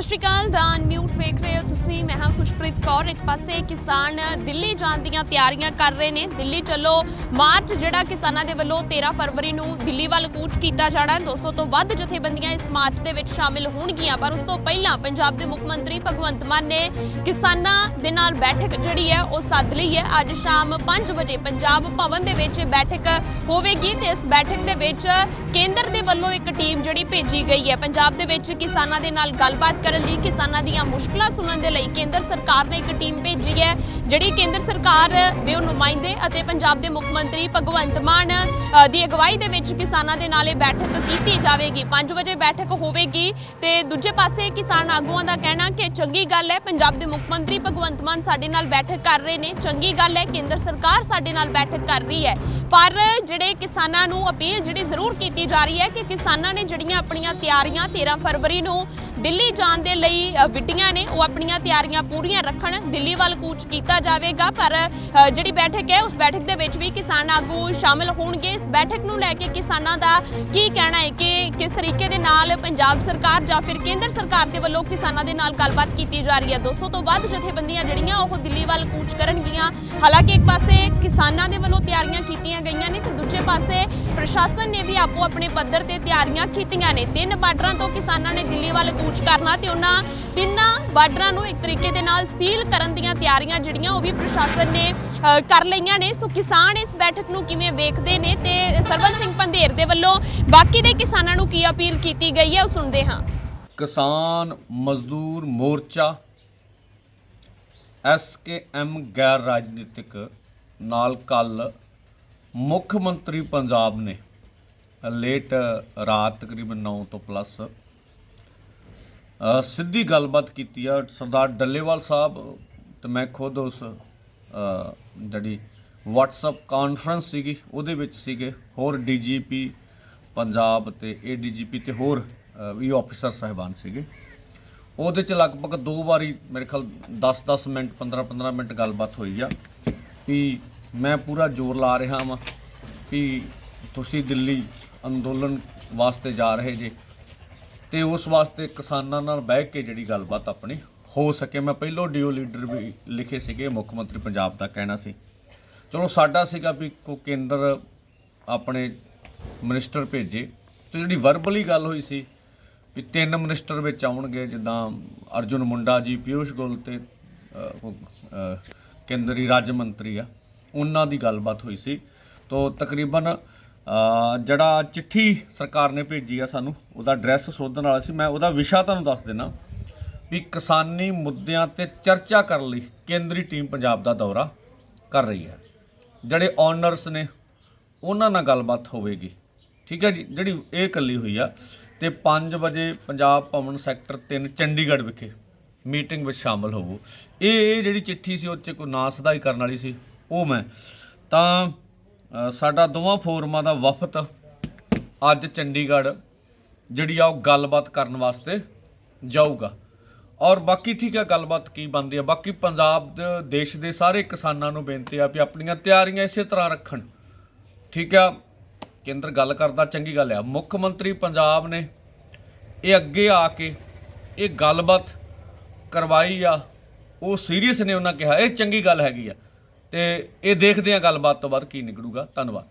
ਸਤਿ ਸ਼੍ਰੀ ਅਕਾਲ ਦਾ ਅਨਮਿਊਟ ਵੇਖ ਰਹੇ ਹੋ ਤੁਸੀਂ। ਮੈਂ ਹਾਂ ਖੁਸ਼ਪ੍ਰੀਤ ਕੌਰ। ਇੱਕ ਪਾਸੇ ਕਿਸਾਨ ਦਿੱਲੀ ਜਾਣ ਦੀਆਂ ਤਿਆਰੀਆਂ ਕਰ ਰਹੇ ਨੇ। ਦਿੱਲੀ ਚੱਲੋ। ਮਾਰਚ ਜਿਹੜਾ ਕਿਸਾਨਾਂ ਦੇ ਵੱਲੋਂ 13 ਫਰਵਰੀ ਨੂੰ ਦਿੱਲੀ ਵੱਲ ਕੂਚ ਕੀਤਾ ਜਾਣਾ ਹੈ। 200 ਤੋਂ ਵੱਧ ਜਥੇਬੰਦੀਆਂ ਇਸ ਮਾਰਚ ਦੇ ਵਿੱਚ ਸ਼ਾਮਿਲ ਹੋਣਗੀਆਂ। ਪਰ ਉਸ ਤੋਂ ਪਹਿਲਾਂ ਪੰਜਾਬ ਦੇ ਮੁੱਖ ਮੰਤਰੀ ਭਗਵੰਤ ਮਾਨ ਨੇ ਕਿਸਾਨਾਂ ਦੇ ਨਾਲ ਬੈਠਕ ਜਿਹੜੀ ਹੈ ਉਹ ਸੱਦ ਲਈ ਹੈ। ਅੱਜ ਸ਼ਾਮ 5 ਵਜੇ ਪੰਜਾਬ ਭਵਨ ਦੇ ਵਿੱਚ ਇਹ ਬੈਠਕ ਹੋਵੇਗੀ ਤੇ ਇਸ ਬੈਠਕ ਦੇ ਵਿੱਚ ਕੇਂਦਰ ਦੇ ਵੱਲੋਂ ਇੱਕ ਟੀਮ ਜਿਹੜੀ ਭੇਜੀ ਗਈ ਹੈ। ਪੰਜਾਬ ਦੇ ਵਿੱਚ ਕਿਸਾਨਾਂ ਦੇ ਨਾਲ ਗੱਲਬਾਤ ਕਰਨ ਲਈ ਕਿਸਾਨਾਂ ਦੀਆਂ ਮੁਸ਼ਕਲਾਂ ਸੁਣਨ ਦੇ ਲਈ ਕੇਂਦਰ ਸਰਕਾਰ ਨੇ ਇੱਕ ਟੀਮ ਭੇਜੀ ਹੈ, ਜਿਹੜੀ ਕੇਂਦਰ ਸਰਕਾਰ ਦੇ ਉਹ ਨੁਮਾਇੰਦੇ ਅਤੇ ਪੰਜਾਬ ਦੇ ਮੁੱਖ ਮੰਤਰੀ ਭਗਵੰਤ ਮਾਨ ਦੀ ਅਗਵਾਈ ਦੇ ਵਿੱਚ ਕਿਸਾਨਾਂ ਦੇ ਨਾਲ ਇਹ ਬੈਠਕ ਕੀਤੀ ਜਾਵੇਗੀ। 5 ਵਜੇ ਬੈਠਕ ਹੋਵੇਗੀ ਤੇ ਦੂਜੇ ਪਾਸੇ ਕਿਸਾਨ ਆਗੂਆਂ ਦਾ ਕਹਿਣਾ ਕਿ ਚੰਗੀ ਗੱਲ ਹੈ, ਪੰਜਾਬ ਦੇ ਮੁੱਖ ਮੰਤਰੀ ਭਗਵੰਤ ਮਾਨ ਸਾਡੇ ਨਾਲ ਬੈਠਕ ਕਰ ਰਹੇ ਨੇ। ਚੰਗੀ ਗੱਲ ਹੈ, ਕੇਂਦਰ ਸਰਕਾਰ ਸਾਡੇ ਨਾਲ ਬੈਠਕ ਕਰ ਰਹੀ ਹੈ। ਪਰ ਜਿਹੜੇ ਕਿਸਾਨਾਂ ਨੂੰ ਅਪੀਲ ਜਿਹੜੀ ਜ਼ਰੂਰ ਕੀਤੀ ਜਾ ਰਹੀ ਹੈ ਕਿ ਕਿਸਾਨਾਂ ਨੇ ਜਿਹੜੀਆਂ ਆਪਣੀਆਂ ਤਿਆਰੀਆਂ 13 ਫਰਵਰੀ ਨੂੰ ਦਿੱਲੀ ਜਾਣ ਦੇ ਲਈ ਅ, ਵਿੱਢੀਆਂ ਨੇ ਉਹ ਆਪਣੀਆਂ ਤਿਆਰੀਆਂ ਪੂਰੀਆਂ ਰੱਖਣ ਦਿੱਲੀ ਵੱਲ ਕੂਚ ਕੀਤਾ ਜਾਵੇਗਾ। ਪਰ ਜਿਹੜੀ ਬੈਠਕ ਹੈ ਉਸ ਬੈਠਕ ਦੇ ਵਿੱਚ ਵੀ ਕਿਸਾਨ ਆਗੂ ਸ਼ਾਮਲ ਹੋਣਗੇ। ਇਸ ਬੈਠਕ ਨੂੰ ਲੈ ਕੇ ਕਿਸਾਨਾਂ ਦਾ ਕੀ ਕਹਿਣਾ ਹੈ ਕਿ ਕਿਸ ਤਰੀਕੇ ਦੇ ਨਾਲ ਪੰਜਾਬ ਸਰਕਾਰ ਜਾਂ ਫਿਰ ਕੇਂਦਰ ਸਰਕਾਰ ਦੇ ਵੱਲੋਂ ਕਿਸਾਨਾਂ ਦੇ ਨਾਲ ਗੱਲਬਾਤ ਕੀਤੀ ਜਾ ਰਹੀ ਹੈ? 200 ਤੋਂ ਵੱਧ ਜਥੇਬੰਦੀਆਂ ਜਿਹੜੀਆਂ ਉਹ ਦਿੱਲੀ ਵੱਲ ਕੂਚ ਕਰਨਗੀਆਂ। ਹਾਲਾਂਕਿ ਇੱਕ ਪਾਸੇ ਕਿਸਾਨਾਂ ਦੇ ਵੱਲੋਂ ਤਿਆਰੀਆਂ ਕੀਤੀਆਂ ਗਈਆਂ ਨੇ ਤੇ ਦੂਜੇ ਪਾਸੇ ਪ੍ਰਸ਼ਾਸਨ ਨੇ ਵੀ ਆਪੋ ਆਪਣੇ ਪੱਧਰ ਤੇ ਤਿਆਰੀਆਂ ਕੀਤੀਆਂ ਨੇ। ਤਿੰਨ ਬਾਰਡਰਾਂ ਤੋਂ ਕਿਸਾਨਾਂ ਨੇ ਦਿੱਲੀ ਵੱਲ ਕੂਚ ਕਰਨਾ ਤੇ ਉਹਨਾਂ ਤਿੰਨਾਂ ਬਾਰਡਰਾਂ ਨੂੰ ਇੱਕ ਤਰੀਕੇ ਦੇ ਨਾਲ ਸੀਲ ਕਰਨ ਦੀਆਂ ਤਿਆਰੀਆਂ ਜਿਹੜੀਆਂ ਉਹ ਵੀ ਪ੍ਰਸ਼ਾਸਨ ਨੇ ਕਰ ਲਈਆਂ ਨੇ। ਸੋ ਕਿਸਾਨ ਇਸ ਬੈਠਕ ਨੂੰ ਕਿਵੇਂ ਵੇਖਦੇ ਨੇ ਤੇ ਸਰਵਨ ਸਿੰਘ ਪੰਧੇਰ ਦੇ ਵੱਲੋਂ ਬਾਕੀ ਦੇ ਕਿਸਾਨਾਂ ਨੂੰ ਕੀ ਅਪੀਲ ਕੀਤੀ ਗਈ ਹੈ ਉਹ ਸੁਣਦੇ ਹਾਂ। ਕਿਸਾਨ ਮਜ਼ਦੂਰ ਮੋਰਚਾ ਐਸਕੇਐਮ ਗੈਰ ਰਾਜਨੀਤਿਕ ਨਾਲ ਕੱਲ ਮੁੱਖ ਮੰਤਰੀ ਪੰਜਾਬ ਨੇ ਲੇਟ ਰਾਤ ਤਕਰੀਬਨ 9 ਤੋਂ ਪਲੱਸ ਸਿੱਧੀ ਗੱਲਬਾਤ ਕੀਤੀ ਆ ਸਰਦਾਰ ਡੱਲੇਵਾਲ ਸਾਹਿਬ ਤੇ ਮੈਂ ਖੁਦ ਉਸ ਜਿਹੜੀ WhatsApp ਕਾਨਫਰੰਸ ਸੀਗੀ, ਉਹਦੇ ਵਿੱਚ ਸੀਗੇ, ਹੋਰ ਡੀਜੀਪੀ ਪੰਜਾਬ ਤੇ ਏਡੀਜੀਪੀ ਤੇ ਹੋਰ ਵੀ ਆਫੀਸਰ ਸਾਹਿਬਾਨ ਸੀਗੇ। ਉਹਦੇ ਚ ਲਗਭਗ ਦੋ ਵਾਰੀ ਮੇਰੇ ਖਿਆਲ 10-10 ਮਿੰਟ 15-15 ਮਿੰਟ ਗੱਲਬਾਤ ਹੋਈ ਆ। ਵੀ ਮੈਂ ਪੂਰਾ ਜ਼ੋਰ ਲਾ ਰਿਹਾ ਵਾਂ ਵੀ ਤੁਸੀਂ ਦਿੱਲੀ ਅੰਦੋਲਨ ਵਾਸਤੇ ਜਾ ਰਹੇ ਜੇ ਤੇ ਉਸ ਵਾਸਤੇ ਕਿਸਾਨਾਂ ਨਾਲ ਬਹਿ ਕੇ ਜਿਹੜੀ ਗੱਲਬਾਤ ਆਪਣੀ ਹੋ ਸਕੇ। ਮੈਂ ਪਹਿਲੋਂ ਡੀਓ ਲੀਡਰ ਵੀ ਲਿਖੇ ਸੀਗੇ, ਮੁੱਖ ਮੰਤਰੀ ਪੰਜਾਬ ਦਾ ਕਹਿਣਾ ਸੀ। ਚਲੋ ਸਾਡਾ ਸੀਗਾ ਵੀ ਕੋ ਕੇਂਦਰ ਆਪਣੇ ਮਿਨਿਸਟਰ ਭੇਜੇ ਤੇ ਜਿਹੜੀ ਵਰਬਲੀ ਗੱਲ ਹੋਈ ਸੀ ਵੀ ਤਿੰਨ ਮਿਨਿਸਟਰ ਵਿੱਚ ਆਉਣਗੇ, ਜਿੱਦਾਂ ਅਰਜੁਨ ਮੁੰਡਾ ਜੀ ਪਿਊਸ਼ ਗੋਲ ਤੇ ਕੇਂਦਰੀ ਰਾਜ ਮੰਤਰੀ ਆ, ਉਹਨਾਂ ਦੀ ਗੱਲਬਾਤ ਹੋਈ ਸੀ। ਤੋਂ ਤਕਰੀਬਨ ਜਿਹੜਾ ਚਿੱਠੀ ਸਰਕਾਰ ਨੇ ਭੇਜੀ ਆ ਸਾਨੂੰ, ਉਹਦਾ ਐਡਰੈਸ ਸੋਧਣ ਵਾਲਾ ਸੀ। ਮੈਂ ਉਹਦਾ ਵਿਸ਼ਾ ਤੁਹਾਨੂੰ ਦੱਸ ਦੇਣਾ ਵੀ ਕਿਸਾਨੀ ਮੁੱਦਿਆਂ ਤੇ ਚਰਚਾ ਕਰਨ ਲਈ ਕੇਂਦਰੀ ਟੀਮ ਪੰਜਾਬ ਦਾ ਦੌਰਾ ਕਰ ਰਹੀ ਹੈ। ਜਿਹੜੇ ਓਨਰਸ ਨੇ, ਉਹਨਾਂ ਨਾਲ ਗੱਲਬਾਤ ਹੋਵੇਗੀ। ਠੀਕ ਹੈ ਜੀ? ਜਿਹੜੀ ਇਹ ਕੱਲੀ ਹੋਈ ਆ, ਤੇ 5 ਵਜੇ ਪੰਜਾਬ ਭਵਨ ਸੈਕਟਰ 3 ਚੰਡੀਗੜ੍ਹ ਵਿਖੇ ਮੀਟਿੰਗ ਵਿੱਚ ਸ਼ਾਮਲ ਹੋਵੋ। ਇਹ ਇਹ ਜਿਹੜੀ ਚਿੱਠੀ ਸੀ ਉਹ 'ਚ ਕੋਈ ਨਾ ਸਦਾਈ ਕਰਨ ਵਾਲੀ ਸੀ, ਉਹ ਮੈਂ। ਤਾਂ ਸਾਡਾ ਦੋਵਾਂ ਫੋਰਮਾਂ ਦਾ ਵਫਦ ਅੱਜ ਚੰਡੀਗੜ੍ਹ, ਜਿਹੜੀ ਆ ਉਹ ਗੱਲਬਾਤ ਕਰਨ ਵਾਸਤੇ ਜਾਊਗਾ। ਔਰ ਬਾਕੀ ਠੀਕ ਹੈ ਗੱਲਬਾਤ ਕੀ ਬਣਦੀ ਆ। ਬਾਕੀ ਪੰਜਾਬ ਦੇ, ਦੇਸ਼ ਦੇ ਸਾਰੇ ਕਿਸਾਨਾਂ ਨੂੰ ਬੇਨਤੀ ਆ ਵੀ ਆਪਣੀਆਂ ਤਿਆਰੀਆਂ ਇਸੇ ਤਰ੍ਹਾਂ ਰੱਖਣ। ਠੀਕ ਆ? ਕੇਂਦਰ ਗੱਲ ਕਰਦਾ, ਚੰਗੀ ਗੱਲ ਆ। ਮੁੱਖ ਮੰਤਰੀ ਪੰਜਾਬ ਨੇ ਇਹ ਅੱਗੇ ਆ ਕੇ ਇਹ ਗੱਲਬਾਤ ਕਰਵਾਈ ਆ, ਉਹ ਸੀਰੀਅਸ ਨੇ ਉਹਨਾਂ ਕਿਹਾ, ਇਹ ਚੰਗੀ ਗੱਲ ਹੈਗੀ ਆ। ਤੇ ਇਹ ਦੇਖਦੇ ਆ ਗੱਲਬਾਤ ਤੋਂ ਬਾਅਦ ਕੀ ਨਿਕਲੂਗਾ। ਧੰਨਵਾਦ।